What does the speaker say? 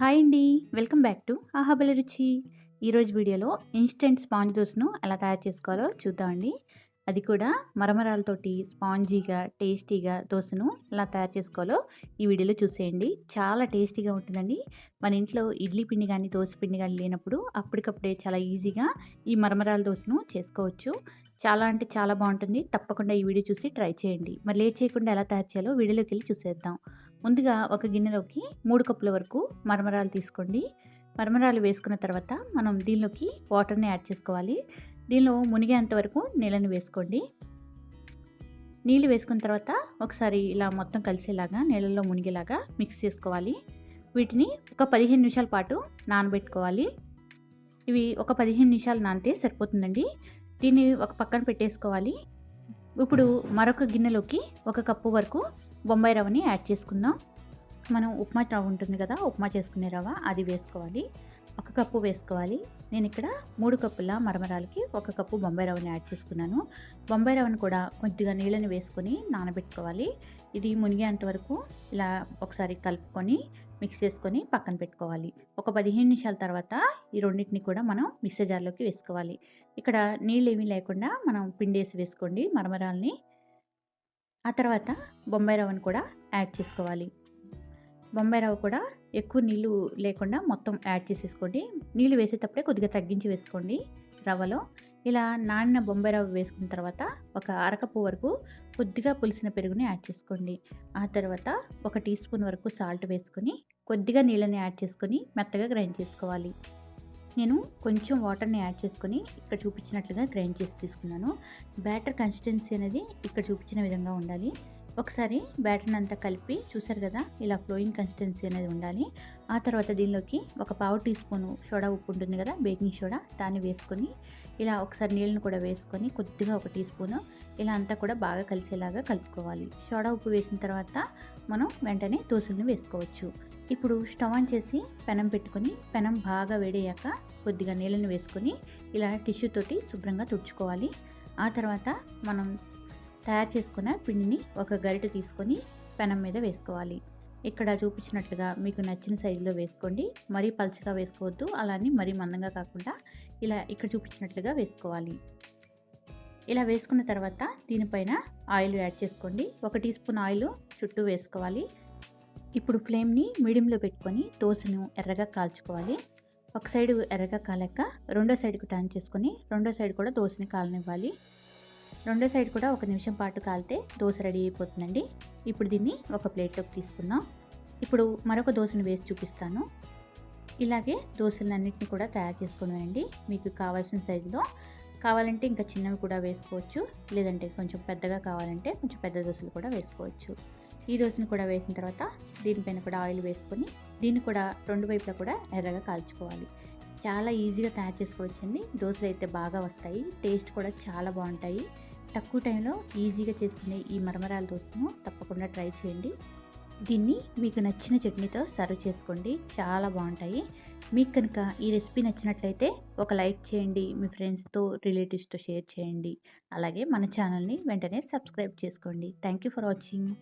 Hi అండి. Welcome back to ఆహాబల రుచి. ఈరోజు వీడియోలో ఇన్స్టెంట్ స్పాంజ్ దోశను ఎలా తయారు చేసుకోవాలో చూద్దామండి. అది కూడా మరమరాలతోటి స్పాంజీగా టేస్టీగా దోశను ఎలా తయారు చేసుకోవాలో ఈ వీడియోలో చూసేయండి. చాలా టేస్టీగా ఉంటుందండి. మన ఇంట్లో ఇడ్లీ పిండి కానీ దోశ పిండి కానీ లేనప్పుడు అప్పటికప్పుడే చాలా ఈజీగా ఈ మరమరాల దోశను చేసుకోవచ్చు. చాలా అంటే చాలా బాగుంటుంది. తప్పకుండా ఈ వీడియో చూసి ట్రై చేయండి. మరి లేట్ చేయకుండా ఎలా తయారు చేయాలో వీడియోలోకి వెళ్ళి చూసేద్దాం. ముందుగా ఒక గిన్నెలోకి మూడు కప్పుల వరకు మరమరాలు తీసుకోండి. మరమరాలు వేసుకున్న తర్వాత మనం దీనిలోకి వాటర్ని యాడ్ చేసుకోవాలి. దీనిలో మునిగేంత వరకు నీళ్ళని వేసుకోండి. నీళ్ళు వేసుకున్న తర్వాత ఒకసారి ఇలా మొత్తం కలిసేలాగా నీళ్ళల్లో మునిగేలాగా మిక్స్ చేసుకోవాలి. వీటిని ఒక పదిహేను నిమిషాల పాటు నానబెట్టుకోవాలి. ఇవి ఒక పదిహేను నిమిషాలు నానితే సరిపోతుందండి. దీన్ని ఒక పక్కన పెట్టేసుకోవాలి. ఇప్పుడు మరొక గిన్నెలోకి ఒక కప్పు వరకు బొంబాయి రవ్వని యాడ్ చేసుకుందాం. మనం ఉప్మా రవ్వ ఉంటుంది కదా ఉప్మా చేసుకునే రవ్వ అది వేసుకోవాలి. ఒక కప్పు వేసుకోవాలి. నేను ఇక్కడ మూడు కప్పుల మరమరాలకి ఒక కప్పు బొంబాయి రవ్వని యాడ్ చేసుకున్నాను. బొంబాయి రవ్వను కూడా కొద్దిగా నీళ్ళని వేసుకొని నానబెట్టుకోవాలి. ఇది మునిగేంత వరకు ఇలా ఒకసారి కలుపుకొని మిక్స్ చేసుకొని పక్కన పెట్టుకోవాలి. ఒక పదిహేను నిమిషాల తర్వాత ఈ రెండింటిని కూడా మనం మిక్సర్ జార్లోకి వేసుకోవాలి. ఇక్కడ నీళ్ళు ఏమీ లేకుండా మనం పిండేసి వేసుకోండి మరమరాల్ని. ఆ తర్వాత బొంబాయి రవ్వను కూడా యాడ్ చేసుకోవాలి. బొంబాయి రవ్వ కూడా ఎక్కువ నీళ్ళు లేకుండా మొత్తం యాడ్ చేసేసుకోండి. నీళ్ళు వేసేటప్పుడే కొద్దిగా తగ్గించి వేసుకోండి రవ్వలో. ఇలా నానిన బొంబాయి రవ్వ వేసుకున్న తర్వాత ఒక అరకప్పు వరకు కొద్దిగా పులిసిన పెరుగుని యాడ్ చేసుకోండి. ఆ తర్వాత ఒక టీ స్పూన్ వరకు సాల్ట్ వేసుకొని కొద్దిగా నీళ్ళని యాడ్ చేసుకొని మెత్తగా గ్రైండ్ చేసుకోవాలి. నేను కొంచెం వాటర్ని యాడ్ చేసుకొని ఇక్కడ చూపించినట్లుగా గ్రైండ్ చేసి తీసుకున్నాను. బ్యాటర్ కన్సిస్టెన్సీ అనేది ఇక్కడ చూపించిన విధంగా ఉండాలి. ఒకసారి బ్యాటర్ని అంతా కలిపి చూసారు కదా ఇలా ఫ్లోయింగ్ కన్సిస్టెన్సీ అనేది ఉండాలి. ఆ తర్వాత దీనిలోకి ఒక పావు టీ స్పూను సోడా ఉప్పు ఉంటుంది కదా బేకింగ్ సోడా దాన్ని వేసుకొని ఇలా ఒకసారి నీళ్ళని కూడా వేసుకొని కొద్దిగా ఒక టీ స్పూను ఇలా అంతా కూడా బాగా కలిసేలాగా కలుపుకోవాలి. సోడా ఉప్పు వేసిన తర్వాత మనం వెంటనే దోశలను వేసుకోవచ్చు. ఇప్పుడు స్టవ్ ఆన్ చేసి పెనం పెట్టుకొని పెనం బాగా వేడయ్యాక కొద్దిగా నీళ్ళని వేసుకొని ఇలా టిష్యూ తోటి శుభ్రంగా తుడుచుకోవాలి. ఆ తర్వాత మనం తయారు చేసుకున్న పిండిని ఒక గరిట తీసుకొని పెనం మీద వేసుకోవాలి. ఇక్కడ చూపించినట్లుగా మీకు నచ్చిన సైజులో వేసుకోండి. మరీ పలుచగా వేసుకోవద్దు. అలానే మరీ మందంగా కాకుండా ఇలా ఇక్కడ చూపించినట్లుగా వేసుకోవాలి. ఇలా వేసుకున్న తర్వాత దీనిపైన ఆయిల్ యాడ్ చేసుకోండి. ఒక టీ స్పూన్ ఆయిల్ చుట్టూ వేసుకోవాలి. ఇప్పుడు ఫ్లేమ్ని మీడియంలో పెట్టుకొని దోశను ఎర్రగా కాల్చుకోవాలి. ఒక సైడ్ ఎర్రగా కాలాక రెండో సైడ్కి టర్న్ చేసుకొని రెండో సైడ్ కూడా దోశని కాలనివ్వాలి. రెండో సైడ్ కూడా ఒక నిమిషం పాటు కాలితే దోశ రెడీ అయిపోతుందండి. ఇప్పుడు దీన్ని ఒక ప్లేట్లోకి తీసుకుందాం. ఇప్పుడు మరొక దోశను వేసి చూపిస్తాను. ఇలాగే దోశలన్నింటినీ కూడా తయారు చేసుకున్నానండి మీకు కావాల్సిన సైజులో. కావాలంటే ఇంకా చిన్నవి కూడా వేసుకోవచ్చు. లేదంటే కొంచెం పెద్దగా కావాలంటే కొంచెం పెద్ద దోశలు కూడా వేసుకోవచ్చు. ఈ దోశను కూడా వేసిన తర్వాత దీనిపైన కూడా ఆయిల్ వేసుకొని దీన్ని కూడా రెండు వైపులా కూడా ఎర్రగా కాల్చుకోవాలి. చాలా ఈజీగా తయారు చేసుకోవచ్చండి. దోశలు అయితే బాగా వస్తాయి. టేస్ట్ కూడా చాలా బాగుంటాయి. తక్కువ టైంలో ఈజీగా చేసుకునే ఈ మరమరాల దోశను తప్పకుండా ట్రై చేయండి. దీన్ని మీకు నచ్చిన చట్నీతో సర్వ్ చేసుకోండి. చాలా బాగుంటాయి. మీకు కనుక ఈ రెసిపీ నచ్చినట్లయితే ఒక లైక్ చేయండి మీ ఫ్రెండ్స్తో రిలేటివ్స్తో షేర్ చేయండి. అలాగే మన ఛానల్ని వెంటనే సబ్స్క్రైబ్ చేసుకోండి. Thank you for watching.